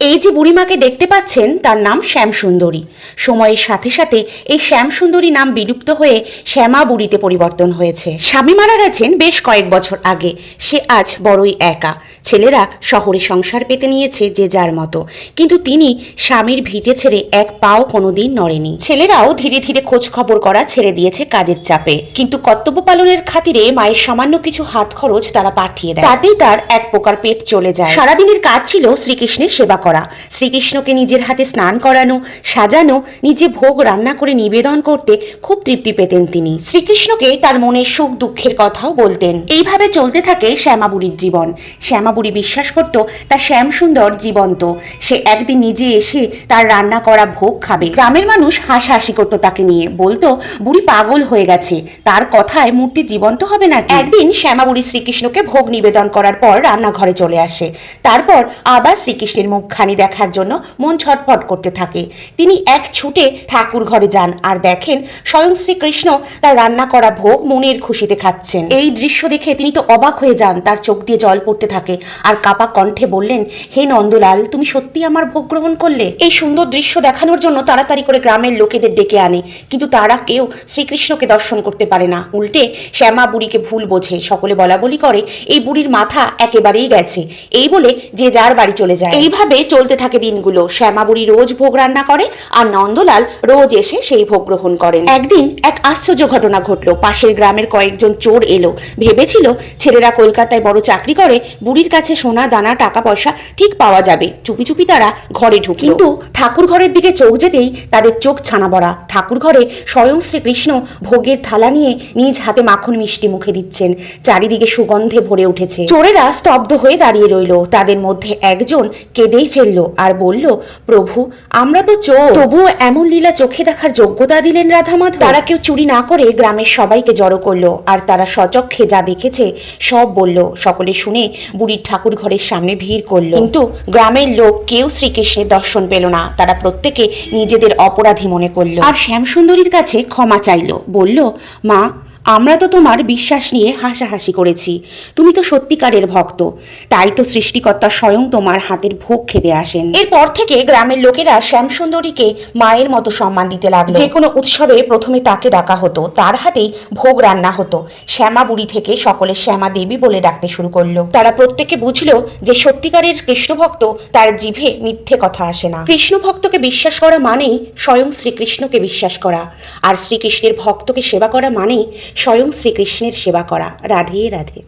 এই যে বুড়িমাকে দেখতে পাচ্ছেন, তার নাম শ্যামসুন্দরী। সময়ের সাথে সাথে এই শ্যামসুন্দরী নাম বিলুপ্ত হয়ে শ্যামা বুড়িতে পরিবর্তন হয়েছে। স্বামী মারা গেছেন বেশ কয়েক বছর আগে। সে আজ বড়ই একা। ছেলেরা শহরে সংসার পেতে নিয়েছে যে যার মতো। কিন্তু তিনি স্বামীর ভিটে ছেড়ে এক পাও কোনোদিন নড়েনি। ছেলেরাও ধীরে ধীরে খোঁজ খবর করা ছেড়ে দিয়েছে কাজের চাপে। কিন্তু কর্তব্য পালনের খাতিরে মায়ের সামান্য কিছু হাত খরচ তারা পাঠিয়ে দেয়। তাতেই তার এক প্রকার পেট চলে যায়। সারাদিনের কাজ ছিল শ্রীকৃষ্ণের সেবা করা। শ্রীকৃষ্ণকে নিজের হাতে স্নান করানো, সাজানো, নিজে ভোগ রান্না করে নিবেদন করতে খুব তৃপ্তি পেতেন তিনি। শ্রীকৃষ্ণকে তার মনের সুখ দুঃখের কথাও বলতেন। এইভাবে চলতে থাকে শ্যামাবুড়ির জীবন। শ্যামাবুড়ি বিশ্বাস করত তার শ্যাম সুন্দর জীবন্ত। সে একদিন নিজে এসে তার রান্না করা ভোগ খাবে। গ্রামের মানুষ হাসাহাসি করতো তাকে নিয়ে। বলতো, বুড়ি পাগল হয়ে গেছে। তার কথায় মূর্তি জীবন্ত হবে না একদিন শ্যামাবুড়ি শ্রীকৃষ্ণকে ভোগ নিবেদন করার পর রান্নাঘরে চলে আসে। তারপর আবার শ্রীকৃষ্ণের মুখখানি দেখার জন্য মন ছটফট করতে থাকে। তিনি এক ছুটে ঠাকুর ঘরে যান আর দেখেন স্বয়ং শ্রীকৃষ্ণ তার রান্না করা ভোগ মনের খুশিতে খাচ্ছেন। এই দৃশ্য দেখে তিনি তো অবাক হয়ে যান, তার চোখ দিয়ে জল পড়তে থাকে আর কাপা কণ্ঠে বললেন, হে নন্দলাল, তুমি সত্যি আমার ভোগ গ্রহণ করলে? এই সুন্দর দৃশ্য দেখানোর জন্য তাড়াতাড়ি করে গ্রামের লোকেদের ডেকে আনে, কিন্তু তারা কেউ শ্রীকৃষ্ণকে দর্শন করতে পারে না। উল্টে শ্যামা বুড়িকে ভুল বোঝে, সকলে বলা বলি করে, এই বুড়ির মাথা একেবারেই গেছে, এই বলে যে যার বাড়ি চলে যায়। এইভাবে চলতে থাকে দিনগুলো। শ্যামা বুড়ি রোজ ভোগ রান্না করে আর নন্দলাল রোজ এসে সেই ভোগ গ্রহণ করেন। একদিন এক আশ্চর্য ঘটনা ঘটলো। পাশের গ্রামের কয়েকজন চোর এলো। ভেবেছিল, ছেলেরা কলকাতায় বড় চাকরি করে, বুড়ির কাছে সোনা, দানা টাকা পয়সা ঠিক পাওয়া যাবে। চুপি চুপি তারা ঘরে ঢুকে কিন্তু ঠাকুর ঘরের দিকে চোখ যেতেই তাদের চোখ ছানা বড়া ঠাকুর ঘরে স্বয়ং শ্রীকৃষ্ণ ভোগের থালা নিয়ে নিজ হাতে মাখন মিষ্টি মুখে দিচ্ছেন। চারিদিকে সুগন্ধে ভরে উঠেছে। চোরেরা স্তব্ধ হয়ে দাঁড়িয়ে রইল। তাদের মধ্যে একজন কেঁদেই ফেলল আর বলল, প্রভু, আমরা তো চোর। তবুও এমন লীলা চোখে দেখার যোগ্যতা দিলেন রাধা মাধব তারা কেউ চুরি না করে গ্রামের সবাইকে জড়ো করল আর তারা সচক্ষে যা দেখেছে সব বলল। সকলে শুনে বুড়ির ঠাকুর ঘরের সামনে ভিড় করল। কিন্তু গ্রামের লোক কেউ শ্রীকৃষ্ণের দর্শন পেল না। তারা প্রত্যেকে নিজেদের অপরাধী মনে করল। আর শ্যামসুন্দরীর কাছে ক্ষমা চাইলো। বলল, মা আমরা তো তোমার বিশ্বাস নিয়ে হাসাহাসি করেছি। তুমি তো সত্যিকারের ভক্ত। তাই তো সৃষ্টিকর্তা স্বয়ং তোমার হাতের ভোগ খেতে আসেন। এরপর থেকে গ্রামের লোকেরা শ্যামসুন্দরীকে মায়ের মতো সম্মান দিতে লাগল। যে কোনো উৎসবে প্রথমে তাকে ডাকা হতো। তার হাতেই ভোগ রান্না হতো। শ্যামা বুড়ি থেকে সকলে শ্যামা দেবী বলে ডাকতে শুরু করল। তারা প্রত্যেকে বুঝলো যে সত্যিকারের কৃষ্ণ ভক্ত তার জিভে মিথ্যে কথা আসে না। কৃষ্ণ ভক্তকে বিশ্বাস করা মানেই স্বয়ং শ্রীকৃষ্ণকে বিশ্বাস করা। আর শ্রীকৃষ্ণের ভক্তকে সেবা করা মানেই স্বয়ং শ্রীকৃষ্ণের সেবা করা। রাধে রাধে।